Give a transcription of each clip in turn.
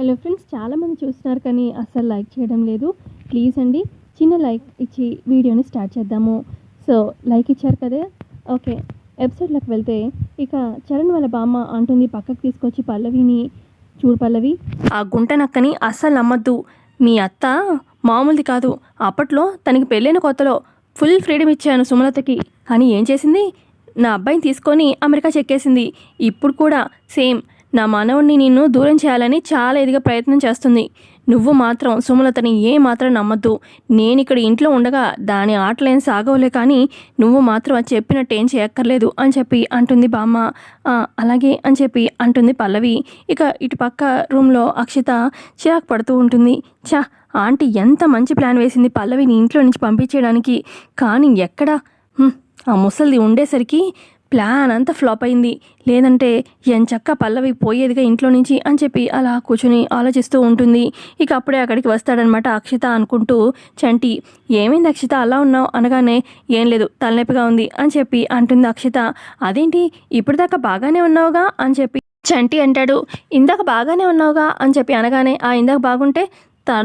Hello friends చాలామంది చూస్తున్నారు కానీ అస్సలు లైక్ చేయడం లేదు. ప్లీజ్ అండి చిన్న లైక్ ఇచ్చి వీడియోని స్టార్ట్ చేద్దాము. సో లైక్ ఇచ్చారు కదా? ఓకే ఎపిసోడ్లోకి వెళ్తే ఇక చరణ్ వాళ్ళ బామ్మ అంటుంది పక్కకు తీసుకొచ్చి పల్లవిని చూడు పల్లవి ఆ గుంట నక్కని అస్సలు నమ్మద్దు. మీ అత్త మామూలుది కాదు. అప్పట్లో తనకి పెళ్ళైన కొత్తలో ఫుల్ ఫ్రీడమ్ ఇచ్చాను సుమలతకి. కానీ ఏం చేసింది? నా అబ్బాయిని తీసుకొని అమెరికా చెక్కేసింది. ఇప్పుడు కూడా సేమ్ నా మనవుణ్ణి నిన్ను దూరం చేయాలని చాలా ఇదిగా ప్రయత్నం చేస్తుంది. నువ్వు మాత్రం సుమలతని ఏ మాత్రం నమ్మద్దు. నేను ఇక్కడ ఇంట్లో ఉండగా దాని ఆటలేం సాగవులే కానీ నువ్వు మాత్రం అది చెప్పినట్టు ఏం చేయక్కర్లేదు అని చెప్పి అంటుంది బామ్మ. అలాగే అని చెప్పి అంటుంది పల్లవి. ఇక ఇటు పక్క రూమ్లో అక్షిత చిరాకు పడుతూ ఉంటుంది. చా ఆంటీ ఎంత మంచి ప్లాన్ వేసింది పల్లవిని ఇంట్లో నుంచి పంపించేయడానికి. కానీ ఎక్కడా? ఆ ముసలిది ఉండేసరికి ప్లాన్ అంతా ఫ్లాప్ అయింది. లేదంటే ఎంచక్క పల్లవి పోయేదిగా ఇంట్లో నుంచి అని చెప్పి అలా కూర్చుని ఆలోచిస్తూ ఉంటుంది. ఇక అప్పుడే అక్కడికి వస్తాడనమాట అక్షిత అనుకుంటూ చంటి ఏమైంది అక్షిత అలా ఉన్నావు? అనగానే ఏం లేదు తలనొప్పిగా ఉంది అని చెప్పి అంటుంది అక్షిత. అదేంటి ఇప్పటిదాకా బాగానే ఉన్నావుగా? అని చెప్పి చంటి అంటాడు. ఇందాక బాగానే ఉన్నావుగా? అని చెప్పి అనగానే ఆ ఇందాక బాగుంటే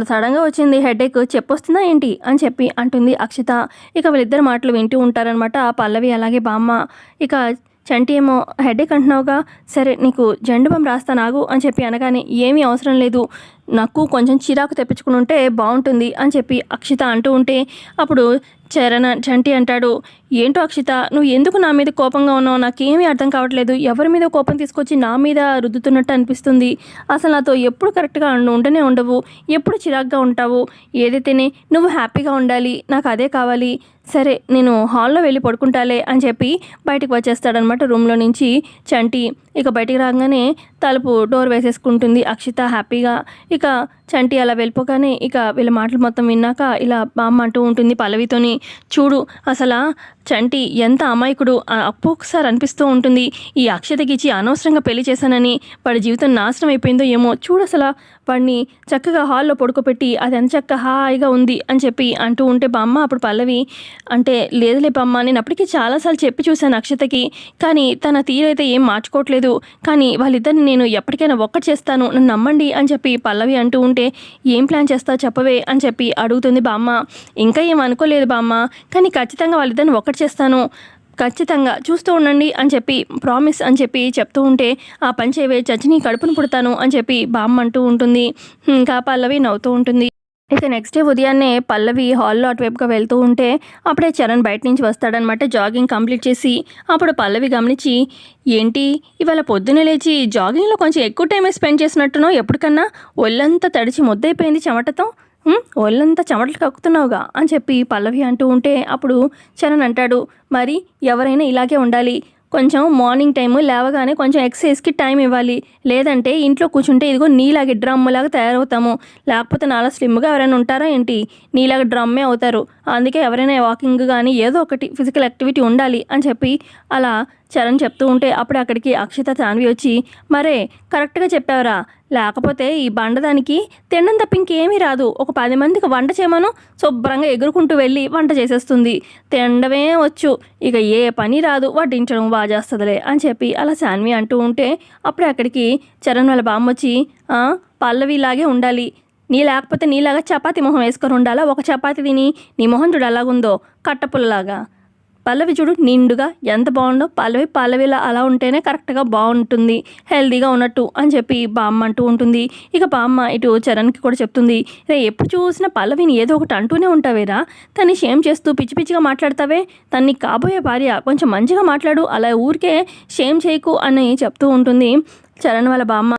సడన్గా వచ్చింది హెడేక్ చెప్పొస్తుందా ఏంటి? అని చెప్పి అంటుంది అక్షిత. ఇక వీళ్ళిద్దరు మాటలు వింటూ ఉంటారనమాట పల్లవి అలాగే బామ్మ. ఇక చంటి ఏమో హెడేక్ అంటున్నావుగా? సరే నీకు జెండు బామ్ రాస్తాను ఆగు అని చెప్పి అనగానే ఏమీ అవసరం లేదు. నాకు కొంచెం చిరాకు తెప్పించుకుని ఉంటే బాగుంటుంది అని చెప్పి అక్షిత అంటూ ఉంటే అప్పుడు చరణ చంటి అంటాడు ఏంటో అక్షిత నువ్వు ఎందుకు నా మీద కోపంగా ఉన్నావు? నాకేమీ అర్థం కావట్లేదు. ఎవరి మీద కోపం తీసుకొచ్చి నా మీద రుద్దుతున్నట్టు అనిపిస్తుంది? అసలు నాతో ఎప్పుడు కరెక్ట్గా ఉండనే ఉండవు. ఎప్పుడు చిరాగ్గా ఉంటావు? ఏదైతేనే నువ్వు హ్యాపీగా ఉండాలి. నాకు అదే కావాలి. సరే నేను హాల్లో వెళ్ళి పడుకుంటాలే అని చెప్పి బయటకు వచ్చేస్తాడనమాట రూమ్లో నుంచి చంటి. ఇక బయటికి రాగానే తలుపు డోర్ వేసేసుకుంటుంది అక్షిత హ్యాపీగా. ఇక చంటి అలా వెళ్ళిపోగానే ఇక వీళ్ళ మాటలు మొత్తం విన్నాక ఇలా బామ్మ అంటూ ఉంటుంది పల్లవితోని. చూడు అసలు చంటి ఎంత అమాయకుడు ఆ అప్పు ఒకసారి అనిపిస్తూ ఉంటుంది. ఈ అక్షతకి ఇచ్చి అనవసరంగా పెళ్ళి చేశానని వాడి జీవితం నాశనం అయిపోయిందో ఏమో చూడసలా వాడిని చక్కగా హాల్లో పడుకోబెట్టి అది ఎంత చక్క హాయిగా ఉంది అని చెప్పి అంటూ ఉంటే బామ్మ అప్పుడు పల్లవి అంటే లేదులే బామ్మ నేను అప్పటికి చాలాసార్లు చెప్పి చూశాను అక్షతకి. కానీ తన తీరైతే ఏం మార్చుకోవట్లేదు. కానీ వాళ్ళిద్దరిని నేను ఎప్పటికైనా ఒక్కటి చేస్తాను నన్ను నమ్మండి అని చెప్పి పల్లవి అంటూ ఉంటే ఏం ప్లాన్ చేస్తావు చెప్పవే అని చెప్పి అడుగుతుంది బామ్మ ఇంకా ఏం అనుకోలేదు బామ్మ కానీ ఖచ్చితంగా వాళ్ళిద్దరిని ఒక్కటి చేస్తాను. ఖచ్చితంగా చూస్తూ ఉండండి అని చెప్పి ప్రామిస్ అని చెప్పి చెప్తూ ఉంటే ఆ పంచేవే చచ్చిని కడుపును పుడతాను అని చెప్పి బామ్మ అంటూ ఉంటుంది. ఇంకా పల్లవి నవ్వుతూ ఉంటుంది. అయితే నెక్స్ట్ డే ఉదయాన్నే పల్లవి హాల్లో అటువైపుగా వెళ్తూ ఉంటే అప్పుడే చరణ్ బయట నుంచి వస్తాడనమాట జాగింగ్ కంప్లీట్ చేసి. అప్పుడు పల్లవి గమనించి ఏంటి? ఇవాళ పొద్దున్నే లేచి జాగింగ్లో కొంచెం ఎక్కువ టైం స్పెండ్ చేసినట్టునో ఎప్పటికన్నా? ఒళ్ళంతా తడిచి ముద్దయిపోయింది చెమటతో? ఒళ్ళంతా చెమటలు కక్కుతున్నావుగా అని చెప్పి పల్లవి అంటూ ఉంటే అప్పుడు చరణ్ అంటాడు మరి ఎవరైనా ఇలాగే ఉండాలి. కొంచెం మార్నింగ్ టైము లేవగానే కొంచెం ఎక్సర్సైజ్కి టైం ఇవ్వాలి. లేదంటే ఇంట్లో కూర్చుంటే ఇదిగో నీలాగే డ్రమ్ములాగా తయారవుతాము. లేకపోతే నాలా స్లిమ్గా ఎవరైనా ఉంటారా ఏంటి? నీలాగా డ్రమ్మే అవుతారు. అందుకే ఎవరైనా వాకింగ్ కానీ ఏదో ఒకటి ఫిజికల్ యాక్టివిటీ ఉండాలి అని చెప్పి అలా చరణ్ చెప్తూ ఉంటే అప్పుడు అక్కడికి అక్షిత తాన్వి వచ్చి మరే కరెక్ట్గా చెప్పావరా. లేకపోతే ఈ బండదానికి తినడం తప్ప ఇంకేమీ రాదు. ఒక పది మందికి వంట చేయమను. శుభ్రంగా ఎగురుకుంటూ వెళ్ళి వంట చేసేస్తుంది. తినడమే వచ్చు. ఇక ఏ పని రాదు. వడ్డించడం బాగా చేస్తుందిలే అని చెప్పి అలా శాన్వి అంటూ ఉంటే అప్పుడు అక్కడికి చరణ్ వాళ్ళ బామ్మ వచ్చి పల్లవిలాగే ఉండాలి. నీ లేకపోతే నీలాగా చపాతి మొహం వేసుకొని ఉండాలా? ఒక చపాతి తిని నీ మొహం చూడు అలాగుందో కట్టపుల్లలాగా. పల్లవి చూడు నిండుగా ఎంత బాగుందో. పల్లవి పల్లవిలా అలా ఉంటేనే కరెక్ట్గా బాగుంటుంది. హెల్తీగా ఉన్నట్టు అని చెప్పి బామ్మ అంటూ ఉంటుంది. ఇక బామ్మ ఇటు చరణ్కి కూడా చెప్తుంది రే ఎప్పుడు చూసినా పల్లవిని ఏదో ఒకటి అంటూనే ఉంటావేరా? తన్ని షేమ్ చేస్తూ పిచ్చి పిచ్చిగా మాట్లాడతావే? తన్ని కాబోయే భార్య కొంచెం మంచిగా మాట్లాడు అలా ఊరికే షేమ్ చేయకు అని చెప్తూ ఉంటుంది చరణ్ వాళ్ళ బామ్మ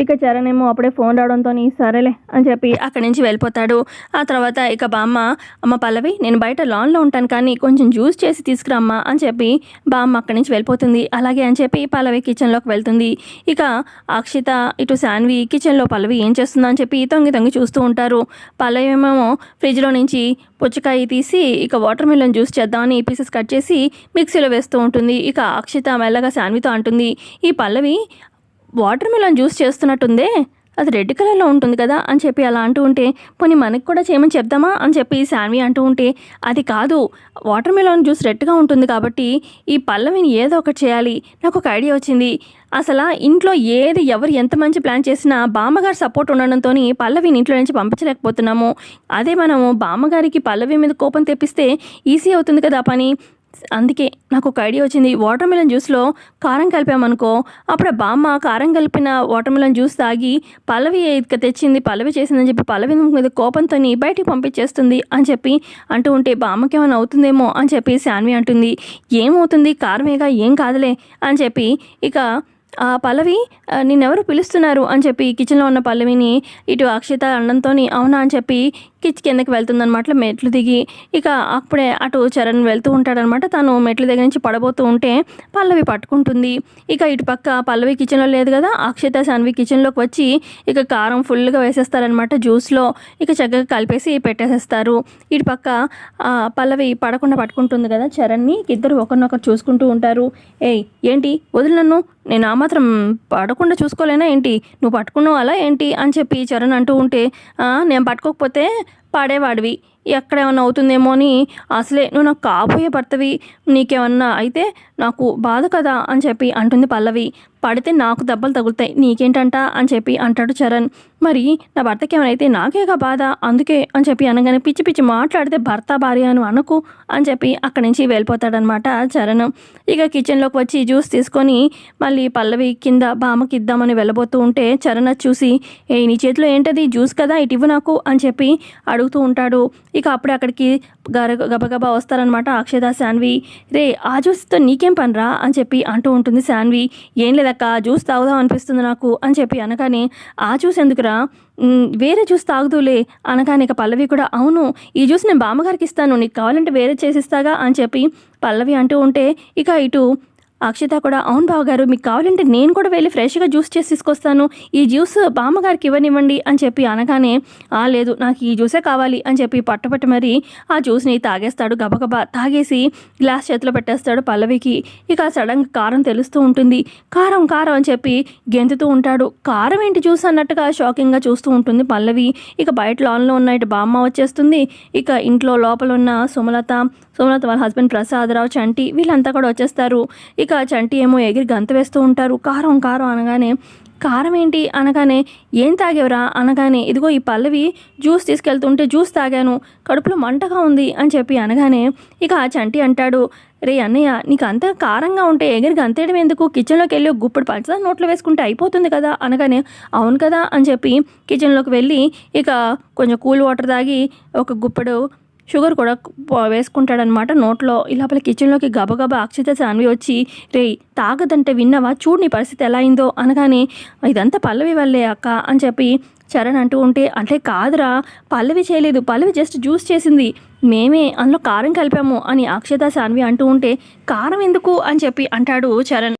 ఇక చరణ్ ఏమో అప్పుడే ఫోన్ రావడంతో సరేలే అని చెప్పి అక్కడి నుంచి వెళ్ళిపోతాడు. ఆ తర్వాత ఇక బామ్మ అమ్మ పల్లవి నేను బయట లాన్లో ఉంటాను కానీ కొంచెం జ్యూస్ చేసి తీసుకురమ్మా అని చెప్పి బామ్మ అక్కడి నుంచి వెళ్ళిపోతుంది. అలాగే అని చెప్పి పల్లవి కిచెన్లోకి వెళ్తుంది. ఇక అక్షిత ఇటు శాన్వి కిచెన్లో పల్లవి ఏం చేస్తుందో అని చెప్పి తొంగి తొంగి చూస్తూ ఉంటారు. పల్లవి ఏమో ఫ్రిడ్జ్లో నుంచి పుచ్చకాయ తీసి ఇక వాటర్ మిలన్ జ్యూస్ చేద్దామని పీసెస్ కట్ చేసి మిక్సీలో వేస్తూ ఉంటుంది. ఇక అక్షిత మెల్లగా శాన్వితో అంటుంది ఈ పల్లవి వాటర్ మిలన్ జ్యూస్ చేస్తున్నట్టుందే. అది రెడ్ కలర్లో ఉంటుంది కదా అని చెప్పి అలా అంటూ ఉంటే పోనీ మనకి కూడా చేయమని చెప్దామా అని చెప్పి శాన్వి అంటూ ఉంటే అది కాదు. వాటర్ మిలన్ జ్యూస్ రెడ్గా ఉంటుంది కాబట్టి ఈ పల్లవిని ఏదో ఒకటి చేయాలి. నాకు ఒక ఐడియా వచ్చింది. అసలు ఇంట్లో ఏది ఎవరు ఎంత మంచి ప్లాన్ చేసినా బామ్మగారు సపోర్ట్ ఉండడంతో పల్లవిని ఇంట్లో నుంచి పంపించలేకపోతున్నాము. అదే మనము బామ్మగారికి పల్లవి మీద కోపం తెప్పిస్తే ఈజీ అవుతుంది కదా పని. అందుకే నాకు ఒక ఐడియా వచ్చింది. వాటర్ మిలన్ జ్యూస్లో కారం కలిపామనుకో అప్పుడు ఆ బామ్మ కారం కలిపిన వాటర్ మిలన్ జ్యూస్ తాగి పల్లవి ఇక తెచ్చింది పల్లవి చేసిందని చెప్పి పల్లవి మీద కోపంతో బయటికి పంపించేస్తుంది అని చెప్పి అంటూ ఉంటే బామ్మకి ఏమైనా అవుతుందేమో అని చెప్పి శాన్వి అంటుంది. ఏమవుతుంది? కారమేగా? ఏం కాదులే అని చెప్పి ఇక ఆ పల్లవి నిన్నెవరు పిలుస్తున్నారు? అని చెప్పి కిచెన్లో ఉన్న పల్లవిని ఇటు అక్షిత అన్నంతో అవునా? అని చెప్పి కిచ్ కిందకి వెళ్తుందనమాట మెట్లు దిగి ఇక అప్పుడే అటు చరణ్ వెళ్తూ ఉంటాడనమాట తను మెట్ల దగ్గర నుంచి పడబోతూ ఉంటే పల్లవి పట్టుకుంటుంది. ఇక ఇటు పక్క పల్లవి కిచెన్లో లేదు కదా? అక్షిత సాన్వి కిచెన్లోకి వచ్చి ఇక కారం ఫుల్గా వేసేస్తారనమాట జ్యూస్లో. ఇక చక్కగా కలిపేసి పెట్టేసేస్తారు. ఇటు పక్క పల్లవి పడకుండా పట్టుకుంటుంది కదా చరణ్ని? ఇద్దరు ఒకరినొకరు చూసుకుంటూ ఉంటారు. ఏయ్ ఏంటి? వదిలి నన్ను. నేను ఆ మాత్రం పడకుండా చూసుకోలేనా ఏంటి? నువ్వు పట్టుకున్నావు అలా ఏంటి? అని చెప్పి చరణ్ అంటూ ఉంటే నేను పట్టుకోకపోతే पाडेवाडवी. ఎక్కడేమన్నా అవుతుందేమో అని అసలే నువ్వు నాకు కాబోయే భర్తవి నీకేమన్నా అయితే నాకు బాధ కదా అని చెప్పి అంటుంది పల్లవి. పడితే నాకు దెబ్బలు తగులుతాయి నీకేంటంట అని చెప్పి అంటాడు చరణ్. మరి నా భర్తకి ఏమైనా నాకేగా బాధ? అందుకే అని చెప్పి అనగానే పిచ్చి పిచ్చి మాట్లాడితే భర్త భార్య అని అనకు అని చెప్పి అక్కడి నుంచి వెళ్ళిపోతాడనమాట చరణ్. ఇక కిచెన్లోకి వచ్చి జ్యూస్ తీసుకొని మళ్ళీ పల్లవి కింద బామకి ఇద్దామని వెళ్ళబోతూ ఉంటే చరణ్ చూసి ఏ నీ చేతిలో ఏంటది? జ్యూస్ కదా ఇటు ఇవ్వు నాకు అని చెప్పి అడుగుతూ ఉంటాడు. ఇక అప్పుడే అక్కడికి గర గబగబా వస్తారనమాట అక్షత శాన్వి. రే ఆ జ్యూస్తో నీకేం పనిరా? అని చెప్పి అంటూ ఉంటుంది శాన్వి. ఏం లేదక్క జ్యూస్ తాగుదాం అనిపిస్తుంది నాకు అని చెప్పి అనగానే ఆ జ్యూస్ ఎందుకురా? వేరే జ్యూస్ తాగుదులే అనగానే ఇక పల్లవి కూడా అవును ఈ జ్యూస్ నేను బామ్మగారికి ఇస్తాను నీకు కావాలంటే వేరే చేసిస్తాగా అని చెప్పి పల్లవి అంటూ ఉంటే ఇక ఇటు అక్షిత కూడా అవును బావగారు మీకు కావాలంటే నేను కూడా వెళ్ళి ఫ్రెష్గా జ్యూస్ చేసి తీసుకొస్తాను. ఈ జ్యూస్ బామ్మగారికి ఇవ్వనివ్వండి అని చెప్పి అనగానే ఆ లేదు నాకు ఈ జ్యూసే కావాలి అని చెప్పి పట్టుపట్టి మరి ఆ జ్యూస్ని తాగేస్తాడు గబగబా. తాగేసి గ్లాస్ చేతిలో పెట్టేస్తాడు పల్లవికి. ఇక సడన్గా కారం తెలుస్తూ ఉంటుంది. కారం కారం అని చెప్పి గెంతుతూ ఉంటాడు. కారం ఏంటి జ్యూస్ అన్నట్టుగా షాకింగ్గా చూస్తూ ఉంటుంది పల్లవి. ఇక బయట లాన్లో ఉన్న ఇటు బామ్మ వచ్చేస్తుంది. ఇక ఇంట్లో లోపల ఉన్న సుమలత సుమలత వాళ్ళ హస్బెండ్ ప్రసాదరావు చంటి వీళ్ళంతా కూడా వచ్చేస్తారు. ఇక చంటి ఏమో ఎగిరి గంత వేస్తూ ఉంటారు. కారం కారం అనగానే కారం ఏంటి? అనగానే ఏం తాగేవరా? అనగానే ఇదిగో ఈ పల్లవి జ్యూస్ తీసుకెళ్తుంటే జ్యూస్ తాగాను. కడుపులో మంటగా ఉంది అని చెప్పి అనగానే ఇక ఆ చంటి అంటాడు రే అన్నయ్య నీకు అంత కారంగా ఉంటే ఎగిరి గంతేయడం ఎందుకు? కిచెన్లోకి వెళ్ళి ఒక గుప్పటి పంచదార నోట్లో వేసుకుంటే అయిపోతుంది కదా? అనగానే అవును కదా అని చెప్పి కిచెన్లోకి వెళ్ళి ఇక కొంచెం కూల్ వాటర్ తాగి ఒక గుప్పడు షుగర్ కూడా వేసుకుంటాడనమాట నోట్లో లోపల కిచెన్లోకి గబగబా అక్షిత సాన్వి వచ్చి రే తాగదంటే విన్నావా? చూడు నీ పరిస్థితి ఎలా అయిందో అనగానే ఇదంతా పల్లవి వల్లే అక్క అని చెప్పి చరణ్ అంటూ ఉంటే అంటే కాదురా పల్లవి చేయలేదు. పల్లవి జస్ట్ జ్యూస్ చేసింది. మేమే అందులో కారం కలిపాము అని అక్షత సాన్వి అంటూ ఉంటే కారం ఎందుకు? అని చెప్పి అంటాడు చరణ్.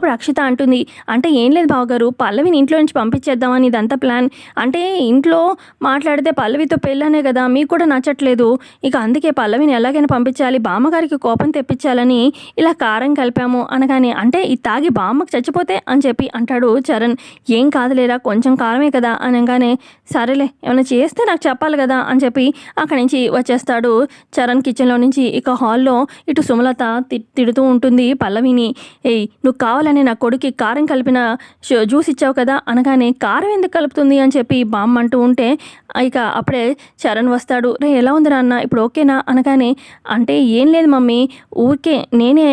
అప్పుడు అక్షిత అంటుంది అంటే ఏం లేదు బావగారు పల్లవిని ఇంట్లో నుంచి పంపించేద్దామని ఇదంతా ప్లాన్. అంటే ఇంట్లో మాట్లాడితే పల్లవితో పెళ్ళనే కదా మీకు కూడా నచ్చట్లేదు. ఇక అందుకే పల్లవిని ఎలాగైనా పంపించాలి బామ్మగారికి కోపం తెప్పించాలని ఇలా కారం కలిపాము అనగానే అంటే ఇది తాగి బామ్మకు చచ్చిపోతే అని చెప్పి అంటాడు చరణ్. ఏం కాదులేరా కొంచెం కారమే కదా అనగానే సరేలే ఏమైనా చేస్తే నాకు చెప్పాలి కదా అని చెప్పి అక్కడి నుంచి వచ్చేస్తాడు చరణ్ కిచెన్లో నుంచి. ఇక హాల్లో ఇటు సుమలత తి- తిడుతూ ఉంటుంది పల్లవిని. ఏయ్ నువ్వు కావాలని నా కొడుకి కారం కలిపిన జ్యూస్ ఇచ్చావు కదా అనగానే కారం ఎందుకు కలుపుతుంది అని చెప్పి బామ్మ అంటూ ఉంటే ఇక అప్పుడే చరణ్ వస్తాడు రే ఎలా ఉంది నాన్న ఇప్పుడు ఓకేనా? అనగానే అంటే ఏం లేదు మమ్మీ ఊరికే నేనే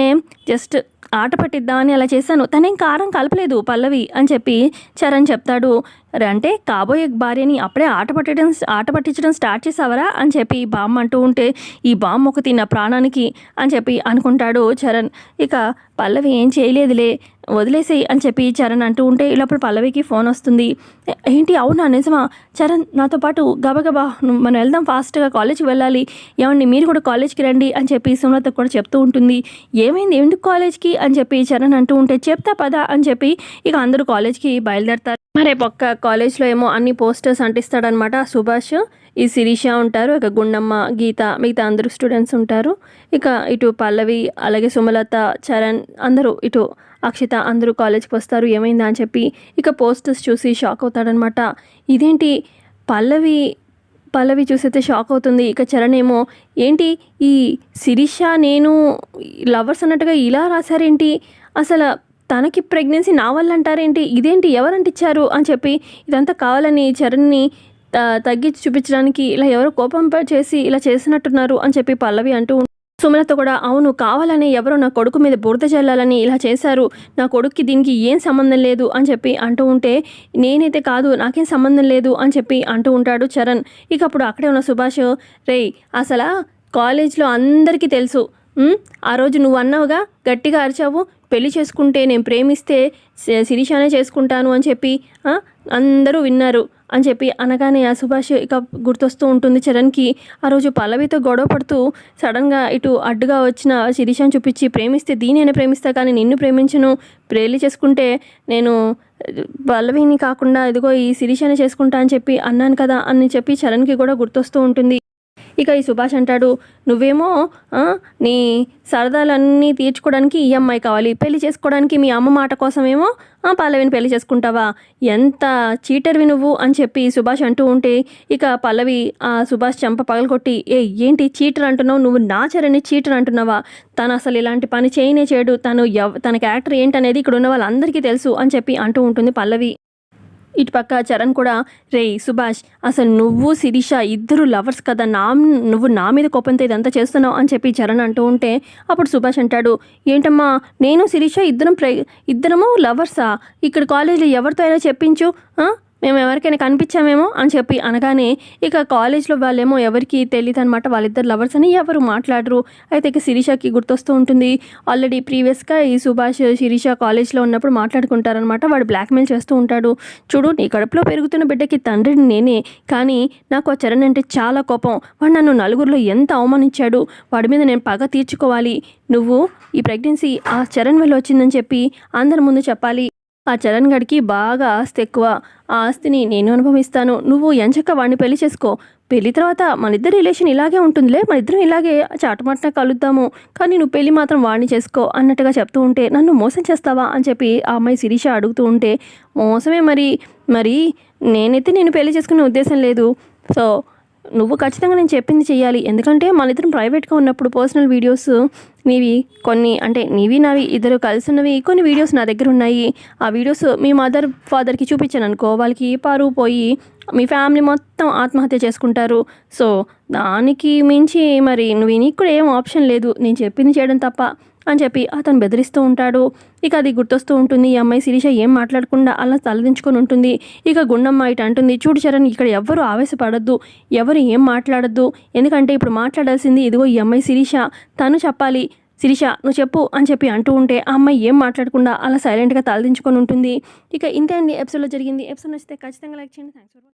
జస్ట్ ఆట పట్టిద్దామని అలా చేశాను. తనేం కారం కలపలేదు. పల్లవి అని చెప్పి చరణ్ చెప్తాడు. అంటే కాబోయే భార్యని అప్పుడే ఆట పట్టడం ఆట పట్టించడం స్టార్ట్ చేసావరా అని చెప్పి బామ్మ అంటూ ఉంటే ఈ బామ్మ ఒక తిన్న ప్రాణానికి అని చెప్పి అనుకుంటాడు చరణ్. ఇక పల్లవి ఏం చేయలేదులే. వదిలేసేయి అని చెప్పి చరణ్ అంటూ ఉంటే లోపల పల్లవికి ఫోన్ వస్తుంది. ఏంటి? అవునా? నిజమా? చరణ్ నాతో పాటు గబగబా మనం వెళ్దాం ఫాస్ట్గా కాలేజ్కి వెళ్ళాలి. ఏమండి మీరు కూడా కాలేజ్కి రండి అని చెప్పి సుమలత కూడా చెప్తూ ఉంటుంది. ఏమైంది? ఎందుకు కాలేజ్కి? అని చెప్పి చరణ్ అంటూ ఉంటే చెప్తా పదా అని చెప్పి ఇక అందరూ కాలేజ్కి బయలుదేరతారు. మరి పక్క కాలేజ్లో ఏమో అన్ని పోస్టర్స్ అంటిస్తాడనమాట సుభాష్. ఈ శిరీష ఉంటారు ఇక గుండమ్మ గీత మిగతా అందరూ స్టూడెంట్స్ ఉంటారు. ఇక ఇటు పల్లవి అలాగే సుమలత చరణ్ అందరూ ఇటు అక్షిత అందరూ కాలేజ్కి వస్తారు ఏమైందా అని చెప్పి ఇక పోస్టర్స్ చూసి షాక్ అవుతాడనమాట ఇదేంటి? పల్లవి పల్లవి చూసైతే షాక్ అవుతుంది. ఇక చరణ్ ఏమో ఏంటి? ఈ శిరీష నేను లవర్స్ అన్నట్టుగా ఇలా రాశారేంటి? అసలు తనకి ప్రెగ్నెన్సీ నా వల్ల అంటారేంటి? ఇదేంటి? ఎవరంటిచ్చారు? అని చెప్పి ఇదంతా కావాలని చరణ్ని త- తగ్గించి చూపించడానికి ఇలా ఎవరో కోపం చేసి ఇలా చేసినట్టున్నారు అని చెప్పి పల్లవి అంటూ సుమలత కూడా అవును కావాలని ఎవరో నా కొడుకు మీద బురద చల్లాలని ఇలా చేశారు. నా కొడుక్కి దీనికి ఏం సంబంధం లేదు అని చెప్పి అంటూ ఉంటే నేనైతే కాదు నాకేం సంబంధం లేదు అని చెప్పి అంటూ ఉంటాడు చరణ్. ఇక అప్పుడు అక్కడే ఉన్న సుభాష్ రే అసలు కాలేజ్లో అందరికీ తెలుసు. ఆ రోజు నువ్వు అన్నావుగా గట్టిగా అరిచావు. పెళ్ళి చేసుకుంటే నేను ప్రేమిస్తే శిరీషానే చేసుకుంటాను అని చెప్పి అందరూ విన్నారు. అని చెప్పి అనగానే ఆ సుభాష్ ఇక గుర్తొస్తూ ఉంటుంది చరణ్కి. ఆ రోజు పల్లవితో గొడవ పడుతూ సడన్గా ఇటు అడ్డుగా వచ్చిన శిరీషాన్ని చూపించి ప్రేమిస్తే దీనైనా ప్రేమిస్తా కానీ నిన్ను ప్రేమించను. పెళ్ళి చేసుకుంటే నేను పల్లవిని కాకుండా ఇదిగో ఈ శిరీషాన్ని చేసుకుంటా అని చెప్పి అన్నాను కదా అని చెప్పి చరణ్కి కూడా గుర్తొస్తూ ఉంటుంది. ఇక ఈ సుభాష్ అంటాడు నువ్వేమో నీ సరదాలన్నీ తీర్చుకోవడానికి ఈ అమ్మాయి కావాలి. పెళ్ళి చేసుకోవడానికి మీ అమ్మ మాట కోసమేమో పల్లవిని పెళ్ళి చేసుకుంటావా? ఎంత చీటర్వి నువ్వు? అని చెప్పి సుభాష్ అంటూ ఉంటే ఇక పల్లవి ఆ సుభాష్ చెంప పగలగొట్టి ఏ ఏంటి చీటర్ అంటున్నావు? నువ్వు నా చరణి చీటర్ అంటున్నావా? తను అసలు ఇలాంటి పని చేయనే చేయడు. తను ఎవ తన క్యారెక్టర్ ఏంటనేది ఇక్కడ ఉన్న వాళ్ళందరికీ తెలుసు అని చెప్పి అంటూ ఉంటుంది పల్లవి. ఇటు పక్క చరణ్ కూడా రే సుభాష్ అసలు నువ్వు శిరీష ఇద్దరు లవర్స్ కదా నా నువ్వు నా మీద కోపంతో ఇదంతా చేస్తున్నావు? అని చెప్పి చరణ్ అంటూ ఉంటే అప్పుడు సుభాష్ అంటాడు ఏంటమ్మా నేను శిరీష ఇద్దరం ప్రే ఇద్దరము లవర్సా? ఇక్కడ కాలేజీలో ఎవరితో అయినా చెప్పించు మేము ఎవరికైనా కనిపించామేమో అని చెప్పి అనగానే ఇక కాలేజ్లో వాళ్ళేమో ఎవరికి తెలియదు అనమాట వాళ్ళిద్దరు లవర్స్ అని ఎవరు మాట్లాడరు. అయితే ఇక శిరీషకి గుర్తొస్తూ ఉంటుంది. ఆల్రెడీ ప్రీవియస్గా ఈ సుభాష్ శిరీష కాలేజ్లో ఉన్నప్పుడు మాట్లాడుకుంటారనమాట వాడు బ్లాక్మెయిల్ చేస్తూ ఉంటాడు. చూడు నీ కడుపులో పెరుగుతున్న బిడ్డకి తండ్రిని నేనే. కానీ నాకు ఆ చరణ్ అంటే చాలా కోపం. వాడు నన్ను నలుగురిలో ఎంత అవమానించాడు. వాడి మీద నేను పగ తీర్చుకోవాలి. నువ్వు ఈ ప్రెగ్నెన్సీ ఆ చరణ్ వల్ల వచ్చిందని చెప్పి అందరి ముందు చెప్పాలి. ఆ చరణ్ గడికి బాగా ఆస్తి ఎక్కువ. ఆ ఆస్తిని నేను అనుభవిస్తాను. నువ్వు ఎంచక్క వాడిని పెళ్ళి చేసుకో. పెళ్ళి తర్వాత మన ఇద్దరు రిలేషన్ ఇలాగే ఉంటుందిలే. మన ఇద్దరం ఇలాగే చాటమాటన కలుద్దాము. కానీ నువ్వు పెళ్ళి మాత్రం వాడిని చేసుకో అన్నట్టుగా చెప్తూ ఉంటే నన్ను మోసం చేస్తావా అని చెప్పి ఆ అమ్మాయి శిరీష అడుగుతూ ఉంటే మోసమే మరి. మరి నేనైతే నేను పెళ్ళి చేసుకునే ఉద్దేశం లేదు. సో నువ్వు ఖచ్చితంగా నేను చెప్పింది చెయ్యాలి. ఎందుకంటే మన ఇద్దరం ప్రైవేట్గా ఉన్నప్పుడు పర్సనల్ వీడియోస్ నీవి కొన్ని అంటే నీవి నావి ఇద్దరు కలిసి ఉన్నవి కొన్ని వీడియోస్ నా దగ్గర ఉన్నాయి. ఆ వీడియోస్ మీ మదర్ ఫాదర్కి చూపించాను అనుకో వాళ్ళకి పరువు పోయి మీ ఫ్యామిలీ మొత్తం ఆత్మహత్య చేసుకుంటారు. సో దానికి మించి మరి నువ్వు నీకు కూడా ఏం ఆప్షన్ లేదు. నేను చెప్పింది చేయడం తప్ప. అని చెప్పి అతను బెదిరిస్తూ ఉంటాడు. ఇక అది గుర్తొస్తూ ఉంటుంది. ఈ అమ్మాయి శిరీష ఏం మాట్లాడకుండా అలా తలదించుకొని ఉంటుంది. ఇక గుండమ్మ ఇటు అంటుంది చూడు చరణ్ ఇక్కడ ఎవ్వరు ఆవేశపడద్దు. ఎవరు ఏం మాట్లాడద్దు. ఎందుకంటే ఇప్పుడు మాట్లాడాల్సింది ఇదిగో ఈ అమ్మాయి శిరీష. తను చెప్పాలి శిరీష నువ్వు చెప్పు అని చెప్పి అంటూ ఉంటే ఆ అమ్మాయి ఏం మాట్లాడకుండా అలా సైలెంట్గా తలదించుకొని ఉంటుంది. ఇక ఇంతే అండి. ఎపిసోడ్లో జరిగింది. ఎపిసోడ్ నచ్చితే ఖచ్చితంగా లైక్ చేయండి. Thanks for